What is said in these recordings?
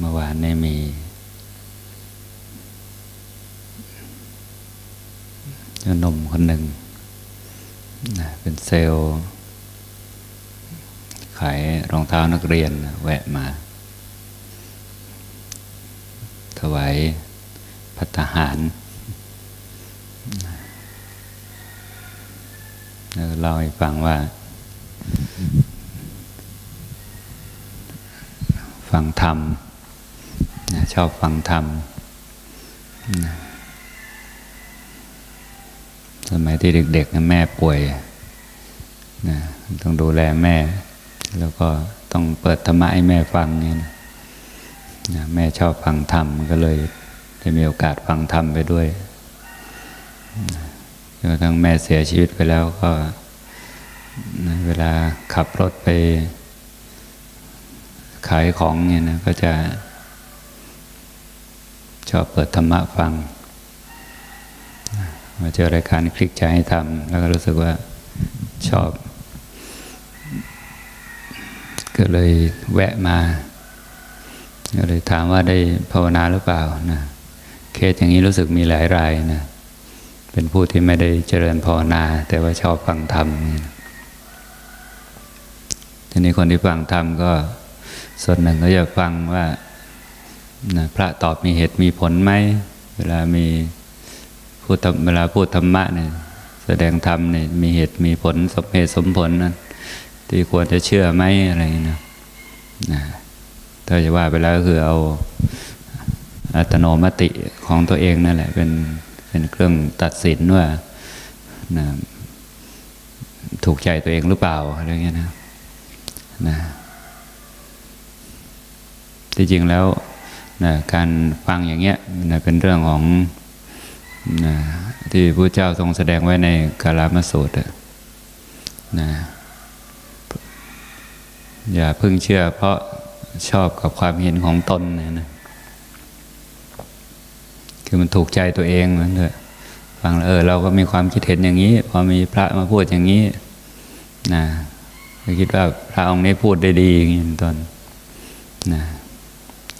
เมื่อวานนี้มี หนุ่มคนหนึ่ง เป็นเซลล์ขายรองเท้านักเรียนแวะมา ถวายพัฒหาร แล้วเล่าให้ฟังว่าฟังธรรม นะชอบฟังธรรมนะสมัยที่เด็กๆนะแม่ป่วยนะต้องดูแลแม่ แล้วก็ต้องเปิดธรรมะให้แม่ฟังเนี่ยนะนะแม่ชอบฟังธรรมก็เลยได้มีโอกาสฟังธรรมไปด้วยจนกระทั่งแม่เสียชีวิตไปแล้วก็นะเวลาขับรถไปขายของเนี่ยนะก็จะ ชอบเปิดธรรมะฟัง มาเจอรายการคลิกใจให้ทำแล้วก็รู้สึกว่าชอบ ก็เลยแวะมา ก็เลยถามว่าได้ภาวนาหรือเปล่านะเคสอย่างนี้รู้สึกมีหลายรายนะเป็นผู้ที่ไม่ได้เจริญภาวนา แต่ว่าชอบฟังธรรมทีนี้คนที่ฟังธรรมก็ส่วนหนึ่งก็จะฟังว่า นะพระตอบมีเหตุมีผลไหม เวลามีพูดเวลาพูดธรรมะเนี่ยแสดงธรรมเนี่ยมีเหตุมีผลสมเหตุสมผลนะที่ควรจะเชื่อไหมอะไรนะนะถ้าจะว่าไปแล้วก็คือเอาอัตโนมติของตัวเองนั่นแหละ เป็นเป็นเครื่องตัดสินว่านะถูกใจตัวเองหรือเปล่าอะไรเงี้ยนะนะที่จริงแล้ว นะการฟังอย่างเงี้ยนะเป็นเรื่องของนะที่พระเจ้าทรงแสดงไว้ในกาลามสูตรนะอย่าเพิ่งเชื่อเพราะชอบกับความเห็นของตนนะนะคือมันถูกใจตัวเองเหมือนเถอะฟังแล้วเออเราก็มีความคิดเห็นอย่างนี้ พอมีพระมาพูดอย่างนี้นะก็คิดว่าพระองค์นี้พูดได้ดีอย่างนี้ต้นนะ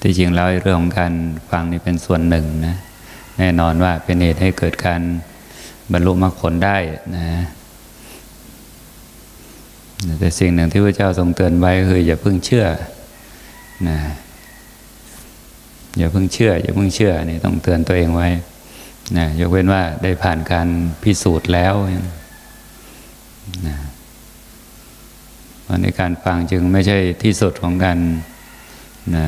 ที่จริงแล้วเรื่องของการฟังนี่เป็นส่วนหนึ่งนะแน่นอนว่าเป็นเหตุให้เกิดการบรรลุมรรคผลได้นะแต่สิ่งหนึ่งที่พระเจ้าทรงเตือนไว้คือ อย่าเพิ่งเชื่อนะอย่าเพิ่งเชื่อ อย่าเพิ่งเชื่อนี่ต้องเตือนตัวเองไว้นะยกเว้นว่าได้ผ่านการพิสูจน์แล้วนะในการฟังจึงไม่ใช่ที่สุดของการนะ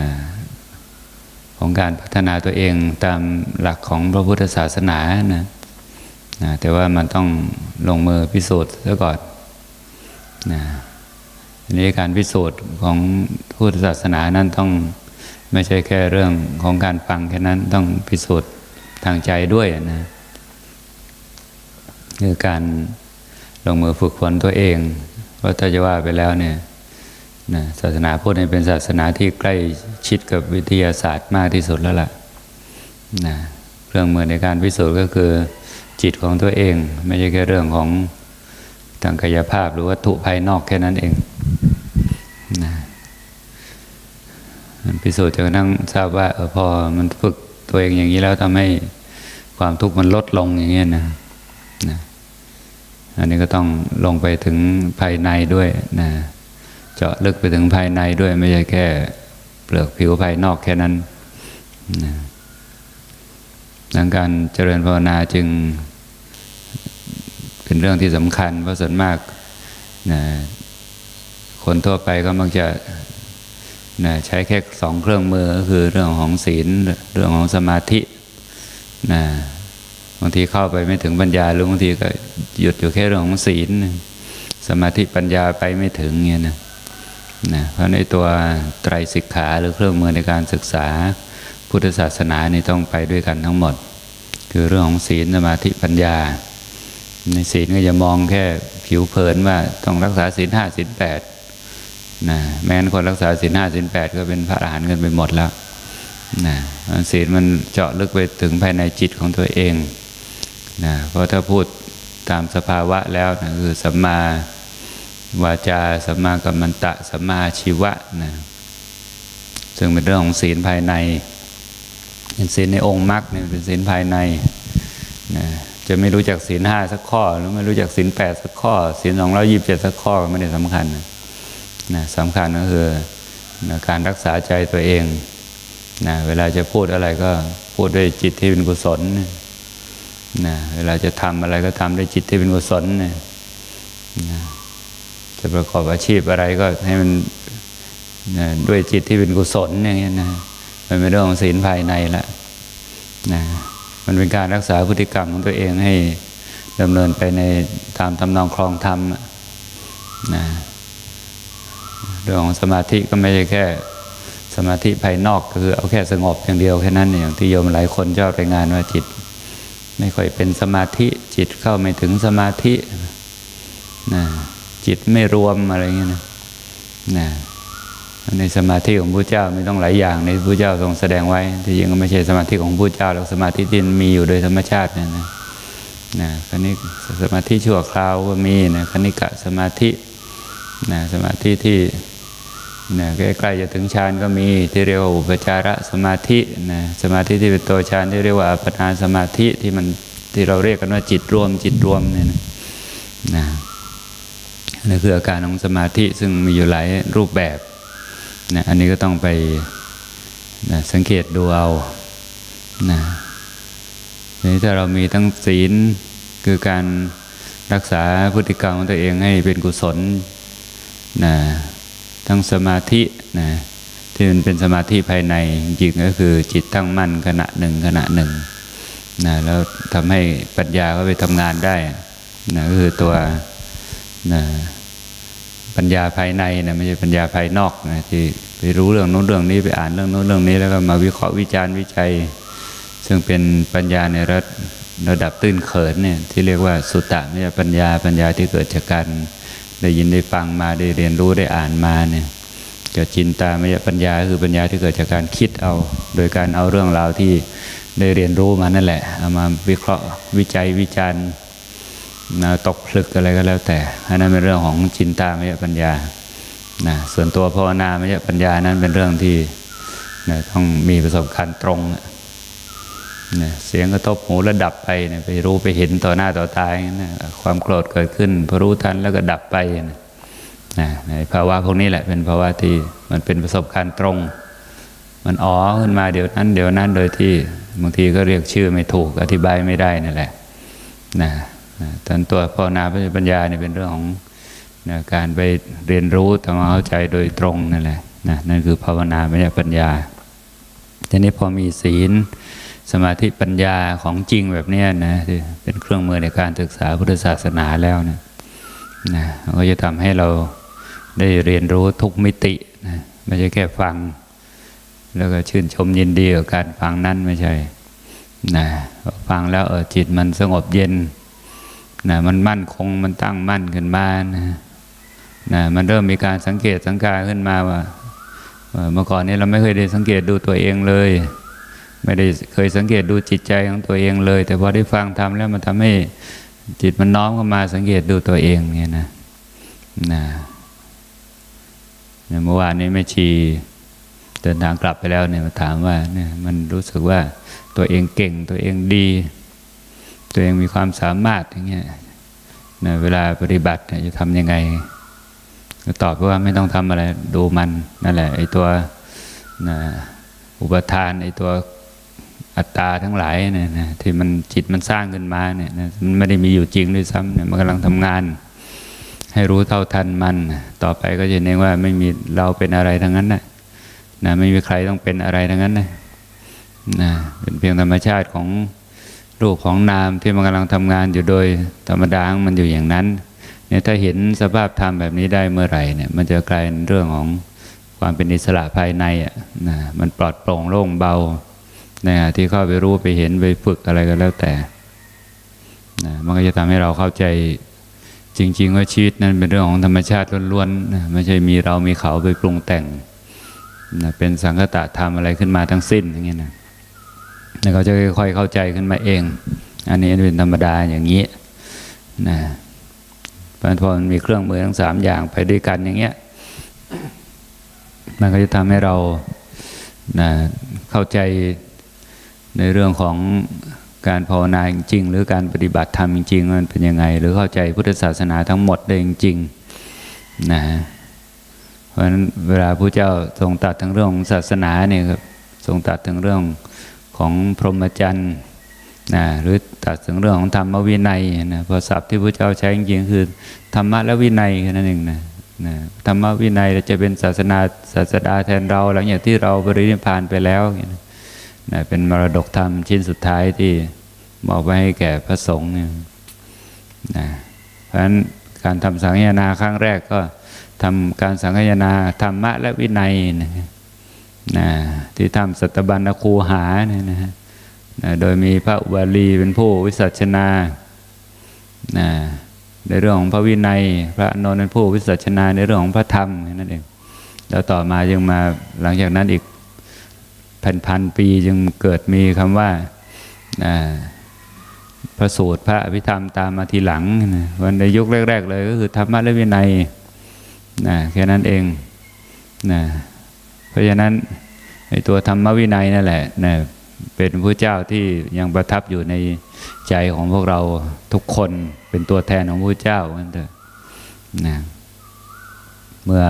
ของการพัฒนาตัวเองตามหลักของพระพุทธศาสนานะนะแต่ว่ามันต้องลงมือพิสูจน์ซะก่อนนะทีนี้การพิสูจน์ของพุทธศาสนานั้นต้องไม่ใช่แค่เรื่องของการฟังแค่นั้นต้องพิสูจน์ทางใจด้วยนะคือการลงมือฝึกฝนตัวเองเพราะถ้าจะว่าไปแล้วเนี่ย นะศาสนาพุทธเป็นศาสนาที่ใกล้ชิดกับวิทยาศาสตร์มากที่สุดแล้วล่ะนะเครื่องมือในการพิสูจน์ก็คือจิตของตัวเอง ไม่ใช่แค่เรื่องของทางกายภาพหรือวัตถุภายนอกแค่นั้นเองนะมันพิสูจน์จนกระทั่งทราบว่าออพอมันฝึกตัวเองอย่างนี้แล้วทำให้ความทุกข์มันลดลงอย่างเงี้ยนะนะอันนี้ก็ต้องลงไปถึงภายในด้วยนะ เจาะลึกไปถึงภายในด้วยไม่ใช่แค่ เปลือกผิวภายนอกแค่นั้นดังการเจริญภาวนาจึง เป็นเรื่องที่สำคัญ เพราะส่วนมากนะคนทั่วไปก็มักจะนะใช้แค่สองเครื่องมือก็คือเรื่องของศีลเรื่องของสมาธินะบางทีเข้าไปไม่ถึงปัญญาหรือบางทีก็หยุดอยู่แค่เรื่องของศีลสมาธิปัญญาไปไม่ถึงเงี้ยนะ นะเพราะในตัวไตรสิกขาหรือเครื่องมือในการศึกษา พุทธศาสนานี่ต้องไปด้วยกันทั้งหมด คือเรื่องของศีลสมาธิปัญญา ในศีลก็จะมองแค่ผิวเผินว่าต้องรักษาศีลห้าศีลแปดนะแม้นคนรักษาศีลห้าศีลแปดก็เป็นพระอรหันต์กันไปหมดแล้วนะศีลมันเจาะลึกไปถึงภายในจิตของตัวเองนะเพราะถ้าพูดตามสภาวะแล้วนะคือสัมมา วาจาสัมมากัมมันตะสัมมาชีวะนะซึ่งเป็นเรื่องของศีลภายในเป็นศีลในองค์มรรคเนี่ยเป็นศีลภายในนะจะไม่รู้จักศีลห้าสักข้อ หรือไม่รู้จักศีลแปดสักข้อศีลสองร้อยี่สิบเจ็ดสักข้อก็ไม่ได้สำคัญนะสำคัญก็คือนะการรักษาใจตัวเองนะเวลาจะพูดอะไรก็พูดด้วยจิตที่เป็นกุศลนะเวลาจะทำอะไรก็ทำด้วยจิตที่เป็นกุศลนะนะ จะประกอบอาชีพอะไรก็ให้มันด้วยจิตที่เป็นกุศลอย่างเงี้ยนะมันเป็นเรื่องของศีลภายในละนะมันเป็นการรักษาพฤติกรรมของตัวเองให้ดำเนินไปในตามทำนองครองธรรมนะเรื่องของสมาธิก็ไม่ใช่แค่สมาธิภายนอกก็คือเอาแค่สงบอย่างเดียวแค่นั้นอย่างที่โยมหลายคนชอบรายงานว่าจิต ไม่ค่อยเป็นสมาธิจิตเข้าไม่ถึงสมาธินะ จิตไม่รวมอะไรเงี้ยนะนะในสมาธิของพระเจ้ามีต้องหลายอย่างในพระเจ้าทรงแสดงไว้ที่จริงก็ไม่ใช่สมาธิของพระเจ้าหรอกสมาธิที่มีอยู่โดยธรรมชาติเนี่ยนะนะคณิกสมาธิชั่วคราวก็มีนะคณิกะสมาธินะสมาธิที่นะใกล้ๆจะถึงฌานก็มีที่เรียกว่าอุปจารสมาธินะสมาธิที่เป็นตัวฌานที่เรียกว่าอัปปนาสมาธิที่มันที่เราเรียกกันว่าจิตรวมจิตรวมเนี่ยนะนะ นั่นคืออาการของสมาธิซึ่งมีอยู่หลายรูปแบบนะอันนี้ก็ต้องไปนะสังเกตดูเอานะทีนี้ถ้าเรามีทั้งศีลคือการรักษาพฤติกรรมของตัวเองให้เป็นกุศลนะทั้งสมาธินะที่มันเป็นสมาธิภายในจริงก็คือจิตตั้งมั่นขณะหนึ่งขณะหนึ่งนะแล้วทำให้ปัญญาก็ไปทำงานได้นะก็คือตัวนะ ปัญญาภายในนะไม่ใช่ปัญญาภายนอกนะที่ไปรู้เรื่องโน้นเรื่องนี้ไปอ่านเรื่องโน้นเรื่องนี้แล้วก็มาวิเคราะห์วิจารณ์วิจัย ซึ่งเป็นปัญญาในระระดับตื้นเขินเนี่ยที่เรียกว่าสุตตะไม่ใช่ปัญญาปัญญาที่เกิดจากการได้ยินได้ฟังมาได้เรียนรู้ได้อ่านมาเนี่ยกับจินตามยปัญญาคือปัญญาที่เกิดจากการคิดเอา โดยการเอาเรื่องราวที่ได้เรียนรู้มานั่นแหละเอามาวิเคราะห์วิจัยวิจารณ์ นะตกผลึกอะไรก็แล้วแต่อันนั้นเป็นเรื่องของจินตามยปัญญานะส่วนตัวภาวนามยปัญญานั้นเป็นเรื่องที่นะต้องมีประสบการณ์ตรงนะเสียงกระทบหูแล้วดับไปนะไปรู้ไปเห็นต่อหน้าต่อตายนะความโกรธเกิดขึ้นพอรู้ทันแล้วก็ดับไปนะนะในภาวะพวกนี้แหละเป็นภาวะที่มันเป็นประสบการณ์ตรง มันอ๋อขึ้นมาเดี๋ยวนั้น เดี๋ยวนั้นโดยที่บางทีก็เรียกชื่อไม่ถูกอธิบายไม่ได้นั่นแหละนะ ตอนตัวภาวนาปัญญาเนี่ยเป็นเรื่องของนะการไปเรียนรู้ทำความเข้าใจโดยตรงนั่นแหละนะนั่นคือภาวนาปัญญาทีนี้พอมีศีลสมาธิปัญญาของจริงแบบนี้นะที่เป็นเครื่องมือในการศึกษาพุทธศาสนาแล้วเนะนะก็จะทำให้เราได้เรียนรู้ทุกมิตินะไม่ใช่แค่ฟัง แล้วก็ชื่นชมยินดีกับการฟังนั้นไม่ใช่นะฟังแล้วเออจิตมันสงบเย็น นะมันมั่นคงมันตั้งมั่นขึ้นมานะนะมันเริ่มมีการสังเกตสังการขึ้นมาว่าเมื่อก่อนนี้เราไม่เคยได้สังเกตดูตัวเองเลย ไม่ได้เคยสังเกตดูจิตใจของตัวเองเลย แต่พอได้ฟังทำแล้วมันทำให้จิตมันน้อมเข้ามาสังเกตดูตัวเองเนี่ยนะนะเมื่อวานนี้แม่ชีเดินทางกลับไปแล้วเนี่ยมาถามว่าเนี่ยมันรู้สึกว่าตัวเองเก่งตัวเองดี ตัวเองมีความสามารถอย่างเงี้ยนะเวลาปฏิบัติจะทำยังไงตอบว่าไม่ต้องทำอะไรดูมันนั่นแหละไอ้ตัวนะอุปทานไอ้ตัวอัตตาทั้งหลายเนี่ยนะที่มันจิตมันสร้างขึ้นมาเนี่ยนะมันไม่ได้มีอยู่จริงด้วยซ้ำเนี่ยมันกำลังทำงาน ให้รู้เท่าทันมัน ต่อไปก็จะเห็นว่าไม่มีเราเป็นอะไรทั้งนั้นนะนะไม่มีใครต้องเป็นอะไรทั้งนั้นนะนะเป็นเพียงธรรมชาติของ รูปของนามที่มันกำลังทำงานอยู่โดยธรรมดามันอยู่อย่างนั้นเนี่ยถ้าเห็นสภาพธรรมแบบนี้ได้เมื่อไหร่เนี่ยมันจะกลายเป็นเรื่องของความเป็นอิสระภายในอะนะมันปลอดโปร่งโล่งเบานะที่เข้าไปรู้ไปเห็นไปฝึกอะไรก็แล้วแต่นะมันก็จะทำให้เราเข้าใจจริง ๆ ว่าชีวิตนั้นเป็นเรื่องของธรรมชาติล้วนๆนะไม่ใช่มีเรามีเขาไปปรุงแต่งนะเป็นสังคตะธรรมอะไรขึ้นมาทั้งสิ้นอย่างเงี้ยนะ แล้วเขาจะค่อยๆเข้าใจขึ้นมาเอง อันนี้เป็นธรรมดาอย่างนี้นะเพราะพอมันมีเครื่องมือทั้งสามอย่างไปด้วยกันอย่างเงี้ยมันก็จะทำให้เรานะเข้าใจในเรื่องของการภาวนาจริงๆหรือการปฏิบัติธรรมจริงๆมันเป็นยังไง หรือเข้าใจพุทธศาสนาทั้งหมดได้จริงๆนะเพราะฉะนั้นเวลาพระเจ้าทรงตัดทั้งเรื่องศาสนาเนี่ยครับทรงตัดถึงเรื่อง ของพรหมจรรย์นะหรือตัดถึงเรื่องของธรรมวินัยนะพอศัพท์ที่พระเจ้าใช้จริงๆคือธรรมะและวินัยแค่นั้นเองนะนะธรรมวินัยจะเป็นศาสนาศาสดาแทนเราหลังจากที่เราบรินิพานไปแล้วนะเป็นมรดกธรรมชิ้นสุดท้ายที่มอบไว้ให้แก่พระสงฆ์นะเพราะฉะนั้นการทำสังฆนาครั้งแรกก็ทำการสังฆนาธรรมะและวินัยนะ นะที่ทำสัตบัญคูหาเนี่ยนะฮะนะโดยมีพระอุบาลีเป็นผู้วิสัชนานะในเรื่องของพระวินัย พระอานนท์เป็นผู้วิสัชนาในเรื่องของพระธรรมนั่นเองแล้วต่อมายังมาหลังจากนั้นอีกพันพันๆปีจึงเกิดมีคำว่าพระสูตรพระอภิธรรมตามมาทีหลังนะวันในยุคแรก ๆ เลยก็คือธรรมะและวินัยนะแค่นั้นเองนะ ราะฉะนั้นไอ้ตัวธรรมวินัยนั่นแหละนะเป็นพระเจ้าที่ยังประทับอยู่ในใจของพวกเราทุกคนเป็นตัวแทนของพระเจ้ากันเถอะนะเมื่อ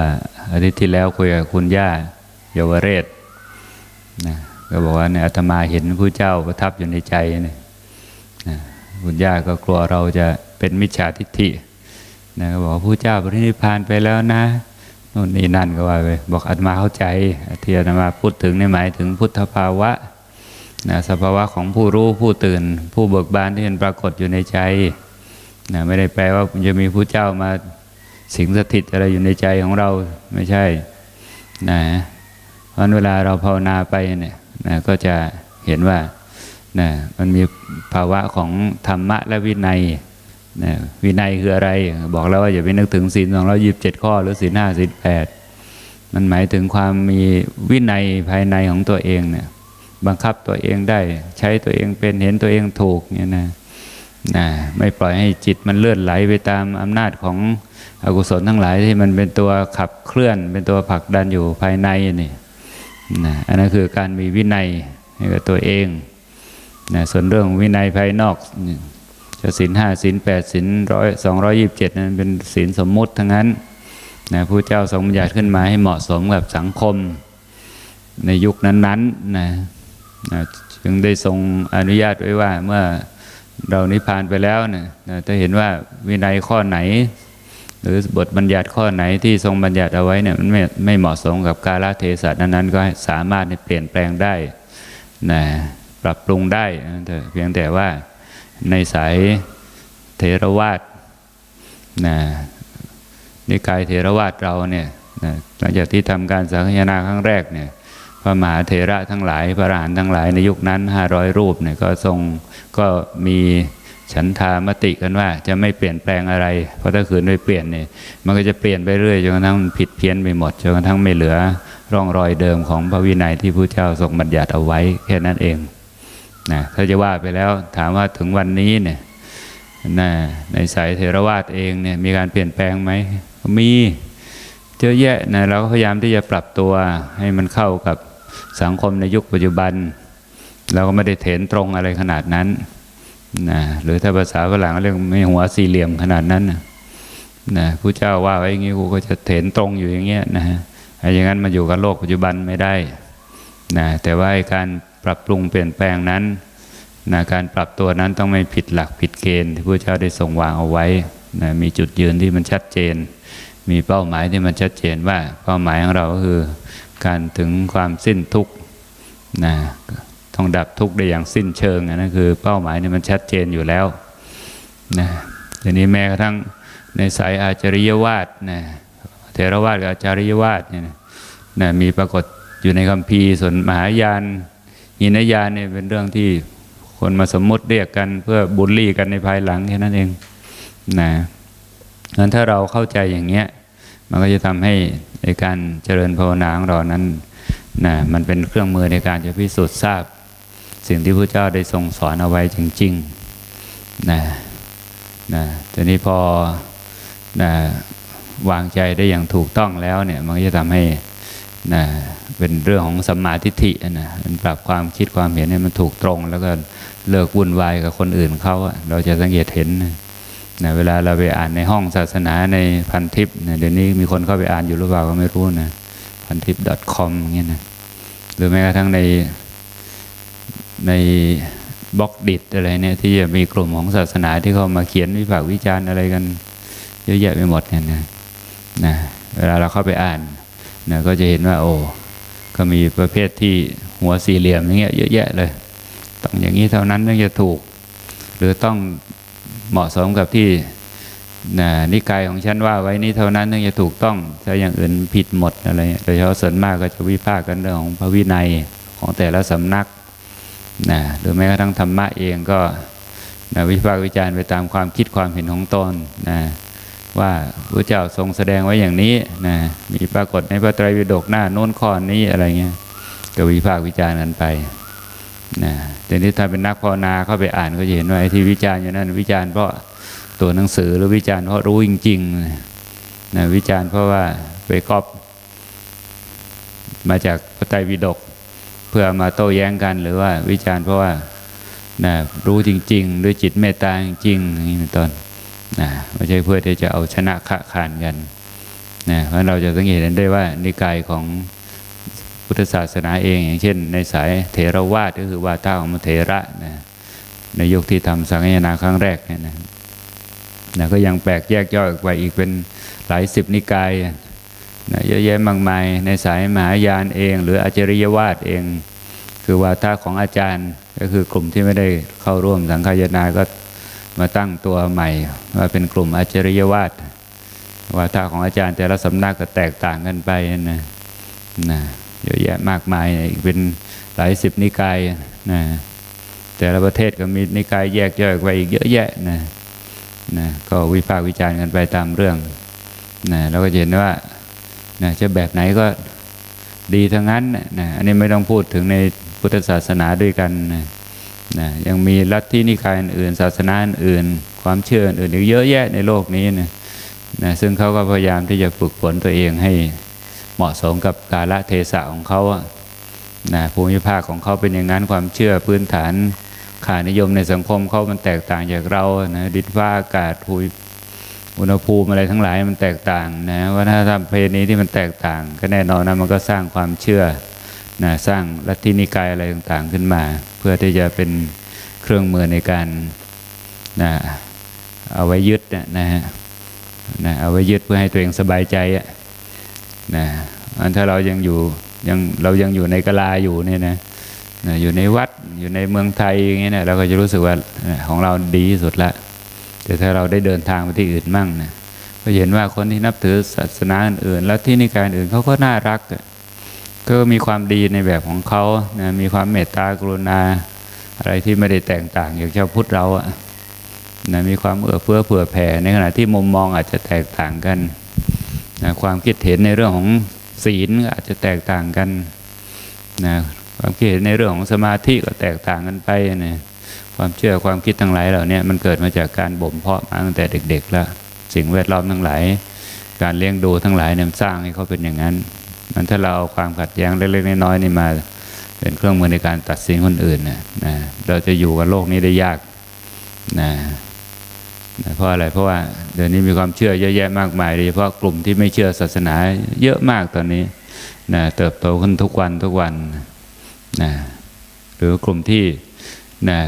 อาทิตย์ที่แล้วคุยกับคุณย่าเยาวเรศนะก็บอกว่าเนี่ยอาตมาเห็นพระเจ้าประทับอยู่ในใจเนี่ยนะคุณย่าก็กลัวเราจะเป็นมิจฉาทิฏฐินะก็บอกว่าพระเจ้าปรินิพพานไปแล้วนะ นู่นนี่นั่นก็ว่าไปบอกอาตมาเข้าใจที่อาตมาพูดถึงในหมายถึงพุทธภาวะนะสภาวะของผู้รู้ผู้ตื่น ผู้เบิกบานที่มันปรากฏอยู่ในใจนะไม่ได้แปลว่าจะมีผู้เจ้ามาสิงสถิตอะไรอยู่ในใจของเราไม่ใช่นะเพราะเวลาเราภาวนาไปเนี่ยนะก็จะเห็นว่านะมันมีภาวะของธรรมะและวินัย นะวินัยคืออะไร บอกแล้วว่าอย่าไปนึกถึงศีลสองร้อยิบเจ็ดข้อ หรือศีลห้าศีลแปดมันหมายถึงความมีวินัยภายในของตัวเองเนี่ยบังคับตัวเองได้ ใช้ตัวเองเป็นเห็นตัวเองถูกเนี่ยนะนะไม่ปล่อยให้จิตมันเลื่อนไหลไปตามอำนาจของอกุศลทั้งหลายที่มันเป็นตัวขับเคลื่อน เป็นตัวผลักดันอยู่ภายในนี่นะอันนั้นคือการมีวินัยให้กับตัวเองนะส่วนเรื่องวินัยภายนอก จะศีลห้าศีลแปดศีลร้อยสองร้อยยิบเจ็ดนั้นเป็นศีลสมมุติทั้งนั้นนะผู้เจ้าทรงบัญญัติขึ้นมาให้เหมาะสมกับสังคมในยุคนั้นๆนะนะจึงได้ทรงอนุญาตไว้ว่าเมื่อเรานิพพานไปแล้วเนี่ยนะถ้าเห็นว่าวินัยข้อไหน หรือบทบัญญัติข้อไหนที่ทรงบัญญัติเอาไว้เนี่ยมันไม่ไม่เหมาะสมกับกาลเทศะนั้นๆ ก็สามารถเปลี่ยนแปลงได้นะปรับปรุงได้แต่เพียงแต่ว่า ในสายเทรวาสนะนิกายเทรวาสเราเนี่ยนะหลังจากที่ทำการสังฆนาครั้งแรกเนี่ยพระมหาเถระทั้งหลาย พระอรหันต์ทั้งหลายในยุคนั้นห้าร้อยรูปเนี่ยก็ทรงก็มีฉันทามติกันว่า จะไม่เปลี่ยนแปลงอะไร เพราะถ้าขืนไม่เปลี่ยนเนี่ยมันก็จะเปลี่ยนไปเรื่อยจนกระทั่งมันผิดเพี้ยนไปหมดจนกระทั่งไม่เหลือร่องรอยเดิมของพระวินัยที่พระเจ้าทรงบัญญัติเอาไว้แค่นั้นเอง นะถ้าจะว่าไปแล้วถามว่าถึงวันนี้เนี่ยนะในสายเทรวาสเองเนี่ยมีการเปลี่ยนแปลงไหมมีเยอะแยะนะเราก็พยายามที่จะปรับตัวให้มันเข้ากับสังคมในยุคปัจจุบัน เราก็ไม่ได้เถนตรงอะไรขนาดนั้นนะหรือถ้าภาษาฝรั่งเรียกไม่หัวสี่เหลี่ยมขนาดนั้นนะนะผู้เจ้าว่าไว้อย่างนี้กูก็จะเถนตรงอยู่อย่างเงี้ยนะฮะไอ้อย่างนั้นมาอยู่กับโลกปัจจุบันไม่ได้นะแต่ว่าการ ปรับปรุงเปลี่ยนแปลงนั้นนะการปรับตัวนั้นต้องไม่ผิดหลักผิดเกณฑ์ที่พระเจ้าได้ทรงวางเอาไว้นะมีจุดยืนที่มันชัดเจน มีเป้าหมายที่มันชัดเจนว่าเป้าหมายของเราก็คือ การถึงความสิ้นทุกข์นะต้องดับทุกข์ได้อย่างสิ้นเชิงนั่นคือเป้าหมายนี่มันชัดเจนอยู่แล้วนะทีนี้แม้กระทั่งในสายอาจาริยวาสนะเทรวาสกับอาจาริยวาสเนี่ยนะมีปรากฏอยู่ในคัมภีร์ส่วนมหายาน หินยานเนี่ยเป็นเรื่องที่คนมาสมมติเรียกกันเพื่อบุลลี่กันในภายหลังแค่นั้นเองนะงั้นถ้าเราเข้าใจอย่างเงี้ย มันก็จะทำให้ในการเจริญภาวนาของเรานั้นนะมันเป็นเครื่องมือในการจะพิสูจน์ทราบ สิ่งที่พระเจ้าได้ทรงสอนเอาไว้จริงๆนะนะทีนี้พอนะวางใจได้อย่างถูกต้องแล้วเนี่ย มันก็จะทำให้นะ เป็นเรื่องของสัมมาทิฏฐินะมันปรับความคิดความเห็นให้มันถูกตรง แล้วก็เลิกวุ่นวายกับคนอื่นเขาอะเราจะสังเกตเห็นนะเวลาเราไปอ่านในห้องศาสนาในพันทิปนะเดี๋ยวนี้มีคนเข้าไปอ่านอยู่หรือเปล่าก็ไม่รู้นะพันทิป .com อย่างเงี้ยนะหรือแม้กระทั่งในในบล็อกดิดอะไรเนี่ยที่จะมีกลุ่มของศาสนาที่เขามาเขียนวิพากษ์วิจารณ์อะไรกัน เยอะแยะไปหมดเนี่ยนะนะเวลาเราเข้าไปอ่านนะก็จะเห็นว่าโอ้ ก็มีประเภทที่หัวสี่เหลี่ยมอย่างเงี้ยเยอะแยะเลย ต้องอย่างนี้เท่านั้นถึงจะถูก หรือต้องเหมาะสมกับที่น,นิกายของฉันว่าไว้นี้เท่านั้นถึงจะถูกต้องถ้าอย่างอื่นผิดหมดอะไรโดยเฉพาะส่วนมากก็จะวิพากษ์กันเรื่องของพระวินัยของแต่ละสำนักนะหรือแม้กระทั่งธรรมะเองก็นะวิพากษ์วิจารณ์ไปตามความคิดความเห็นของตนนะ ว่าพระเจ้าทรงแสดงไว้อย่างนี้นะมีปรากฏในพระไตรปิฎกหน้าโน้นข้อนี้อะไรเงี้ยก็วิพากษ์วิจารณ์นั้นไปนะแต่นี้ถ้าเป็นนักภาวนาเข้าไปอ่านก็จะเห็นว่าไอ้ที่วิจารณ์อยู่นั่นวิจารณ์เพราะตัวหนังสือหรือวิจารณ์เพราะรู้จริงๆนะวิจารณ์เพราะว่าไปก๊อปมาจากพระไตรปิฎกเพื่อมาโต้แย้งกันหรือว่าวิจารณ์เพราะว่านะรู้จริง ๆ ด้วยจิตเมตตาจริงๆอย่างนี้เป็นต้น นะไม่ใช่เพื่อที่จะเอาชนะขะขานกันนะเพราะเราจะสังเกตเห็นได้ว่านิกายของพุทธศาสนาเองอย่างเช่น ในสายเถรวาทก็คือวาทาของมเถระนะในยุคที่ทำสังฆนาครั้งแรกเนี่ยนะนะก็ยังแปลกแยกย่อยออกไปอีกเป็นหลายสิบนิกายนะเยอะแยะมากมายในสายมหายานเอง หรืออาจริยวาทเอง คือวาทะของอาจารย์ ก็คือกลุ่มที่ไม่ได้เข้าร่วมสังฆายนาก็ มาตั้งตัวใหม่ว่าเป็นกลุ่มอาจริยวาทวาทะของอาจารย์แต่ละสำนักก็แตกต่างกันไปนะนะเยอะแยะมากมายอีกเป็นหลายสิบนิกายนะแต่ละประเทศก็มีนิกายแยกย่อยกไปอีกเยอะแยะนะนะก็วิพากษ์วิจารณ์กันไปตามเรื่องนะเราก็เห็นว่านะจะแบบไหนก็ดีทั้งนั้นนะอันนี้ไม่ต้องพูดถึงในพุทธศาสนาด้วยกันนะ นะยังมีลัทธินิกายอื่น ศาสนาอื่น ความเชื่ออื่นอีกเยอะแยะในโลกนี้นะนะซึ่งเขาก็พยายามที่จะฝึกฝนตัวเองให้เหมาะสมกับกาลเทศะของเขานะภูมิภาคของเขาเป็นอย่างนั้นความเชื่อพื้นฐานค่านิยมในสังคมเขามันแตกต่างจากเรานะดินฟ้าอากาศภูอุณหภูมิอะไรทั้งหลายมันแตกต่างนะวัฒนธรรมเพณีที่มันแตกต่าง ก็แน่นอนนะมันก็สร้างความเชื่อ นะสร้างลัทธินิกายอะไรต่างๆขึ้นมา เพื่อที่จะเป็นเครื่องมือในการนะเอาไว้ยึดนะนะฮะนะเอาไว้ยึดเพื่อให้ตัวเองสบายใจอะนะอันถ้าเรายังอยู่ยังเรายังอยู่ในกลาอยู่เนี่ยนะนะอยู่ในวัดอยู่ในเมืองไทยอย่างเงี้ยนะเราก็จะรู้สึกว่าของเราดีที่สุดละแต่ถ้าเราได้เดินทางไปที่อื่นมั่งนะก็เห็นว่าคนที่นับถือศาสนาอื่นๆแล้วที่นิกายอื่นเขาก็น่ารัก ก็มีความดีในแบบของเขานะมีความเมตตากรุณา อะไรที่ไม่ได้แตกต่างอย่างชาวพุทธเราอะนะมีความเอื้อเฟื้อเผื่อแผ่ ในขณะที่มุมมองอาจจะแตกต่างกันนะความคิดเห็นในเรื่องของศีลอาจจะแตกต่างกันนะความคิดเห็นในเรื่องของสมาธิก็แตกต่างกันไปนะความเชื่อความคิดทั้งหลายเหล่านี้มันเกิดมาจากการบ่มเพาะมาตั้งแต่เด็ก ๆ แล้ว สิ่งแวดล้อมทั้งหลาย การเลี้ยงดูทั้งหลายเนี่ยสร้างให้เขาเป็นอย่างนั้น มันถ้าเราเอาความขัดแย้งเล็กๆน้อยๆนี่มา เป็นเครื่องมือในการตัดสินคนอื่นนะนะเราจะอยู่กับโลกนี้ได้ยากนะนะเพราะอะไรเพราะว่าเดี๋ยวนี้มีความเชื่อเยอะแยะมากมายโดยเฉพาะกลุ่มที่ไม่เชื่อศาสนาเยอะมากตอนนี้นะเติบโตขึ้นทุกวันทุกวันนะหรือกลุ่มที่นะ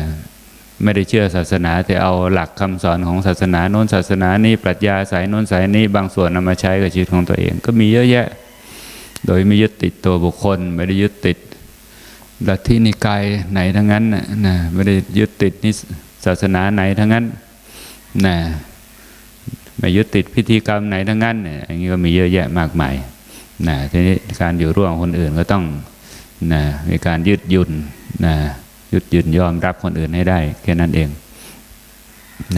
ไม่ได้เชื่อศาสนา แต่เอาหลักคำสอนของศาสนาโน้นศาสนานี้ปรัชญาสายโน้นสายนี้บางส่วนนำมาใช้กับชีวิตของตัวเอง ก็มีเยอะแยะ โดยไม่ยึดติดตัวบุคคล ไม่ได้ยึดติดลัทธินิกายไหนทั้งนั้นนะนะไม่ได้ยึดติดนิศาสนาไหนทั้งนั้นนะไม่ยึดติดพิธีกรรมไหนทั้งนั้นอย่างนี้ก็มีเยอะแยะมากมายนะทีนี้การอยู่ร่วมคนอื่นก็ต้องนะมีการยืดหยุ่นนะยุดยืนยอมรับคนอื่นให้ได้แค่นั้นเอง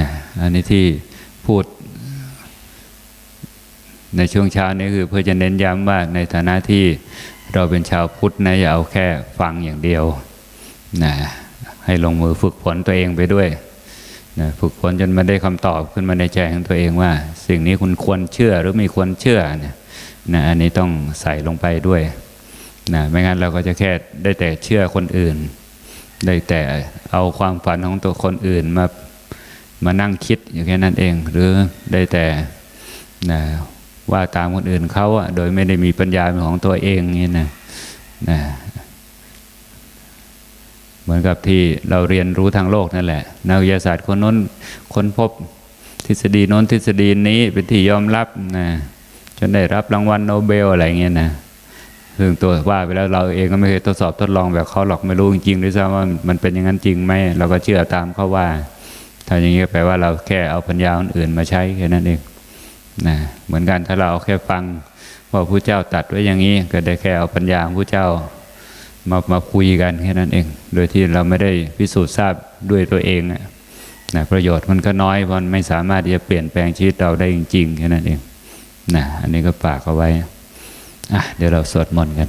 นะอันนี้ที่พูด ในช่วงเช้านี้คือเพื่อจะเน้นย้ำว่าในฐานะที่เราเป็นชาวพุทธนะอย่าเอาแค่ฟังอย่างเดียวนะให้ลงมือฝึกฝนตัวเองไปด้วยนะฝึกฝนจนมาได้คำตอบขึ้นมาในใจของตัวเองว่า สิ่งนี้คุณควรเชื่อหรือไม่ควรเชื่อเนะนะอันนี้ต้องใส่ลงไปด้วยนะไม่งั้นเราก็จะแค่ได้แต่เชื่อคนอื่น ได้แต่เอาความฝันของตัวคนอื่นมามานั่งคิดอยู่แค่นั้นเอง หรือได้แต่นะ ว่าตามคนอื่นเขาอะโดยไม่ได้มีปัญญาเป็นของตัวเองนี่นะนะเหมือนกับที่เราเรียนรู้ทางโลกนั่นแหละ นักวิทยาศาสตร์คนน้นค้นพบทฤษฎีโน้นทฤษฎีนี้เป็นที่ยอมรับนะจนได้รับรางวัลโนเบลอะไรเงี้ยนะซึ่งตัวว่าไปแล้วเราเองก็ไม่เคยทดสอบทดลองแบบเขาหรอกไม่รู้จริงๆด้วยซ้ำว่ามันเป็นอย่างนั้นจริงไหมเราก็เชื่อตามเขาว่าถ้าอย่างนี้แปลว่าเราแค่เอาปัญญาคนอื่นมาใช้แค่นั้นเอง นะเหมือนกันถ้าเราเอาแค่ฟังว่าพระเจ้าตัดไว้อย่างนี้ ก็ได้แค่เอาปัญญาของพระเจ้ามามาคุยกันแค่นั้นเอง โดยที่เราไม่ได้พิสูจน์ทราบด้วยตัวเองนะประโยชน์มันก็น้อยเพราะมันไม่สามารถที่จะเปลี่ยนแปลงชีวิตเราได้จริงๆแค่นั้นเองนะอันนี้ก็ฝากเอาไว้อะเดี๋ยวเราสวดมนต์กัน